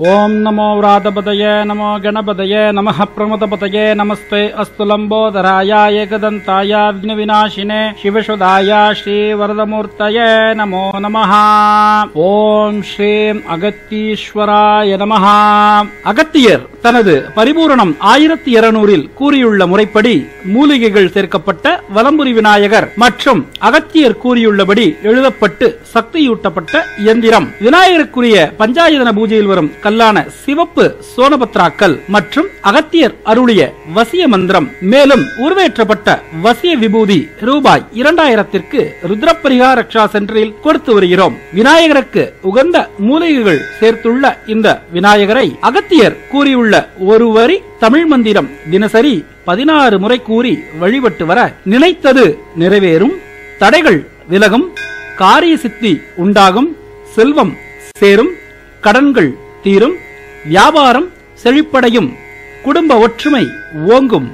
ಓಂ ನಮೋ ವ್ರಾತಪದಯೇ, ನಮೋ ಗಣಪತಯೇ ನಮಃ ಪ್ರಮದಪತಯೇ ನಮಸ್ತೆ ಅಸ್ತು ಲಂಬೋದರಾಯ, ಏಕದಂತಾಯ ವಿಘ್ನವಿನಾಶಿನೇ ಶಿವಶುಧಾಯ ಶ್ರೀ ವರದಮೂರ್ತಯೇ ನಮೋ ನಮಃ. ಓಂ ಶ್ರೀಂ ಅಗತ್ಯೀಶ್ವರಾಯ ನಮಃ. ಅಗತ್ಯರ್ தனது பரிபூரணம் ஆயிரத்தி இருநூறில் கூறியுள்ள முறைப்படி மூலிகைகள் சேர்க்கப்பட்ட வலம்புரி விநாயகர் மற்றும் அகத்தியர் கூறியுள்ளபடி எழுதப்பட்டு சக்தியூட்டப்பட்ட இயந்திரம். விநாயகருக்குரிய பஞ்சாயதன பூஜையில் வரும் கல்லான சிவப்பு சோனபத்ராக்கள் மற்றும் அகத்தியர் அருளிய வசிய மந்திரம். மேலும் உருவேற்றப்பட்ட வசிய விபூதி ரூபாய் இரண்டாயிரத்திற்கு ருத்ரப்பரிகா ரக்ஷா சென்டரில் கொடுத்து வருகிறோம். விநாயகருக்கு உகந்த மூலிகைகள் சேர்த்துள்ள இந்த விநாயகரை அகத்தியர் கூறியுள்ள ஒரு வரி தமிழ் மந்திரம் தினசரி பதினாறு முறை கூறி வழிபட்டு வர நினைத்தது நிறைவேறும். தடைகள் விலகும் காரிய சித்தி உண்டாகும் செல்வம் சேரும் கடன்கள் தீரும் வியாபாரம் செழிப்படையும் குடும்ப ஒற்றுமை ஓங்கும்.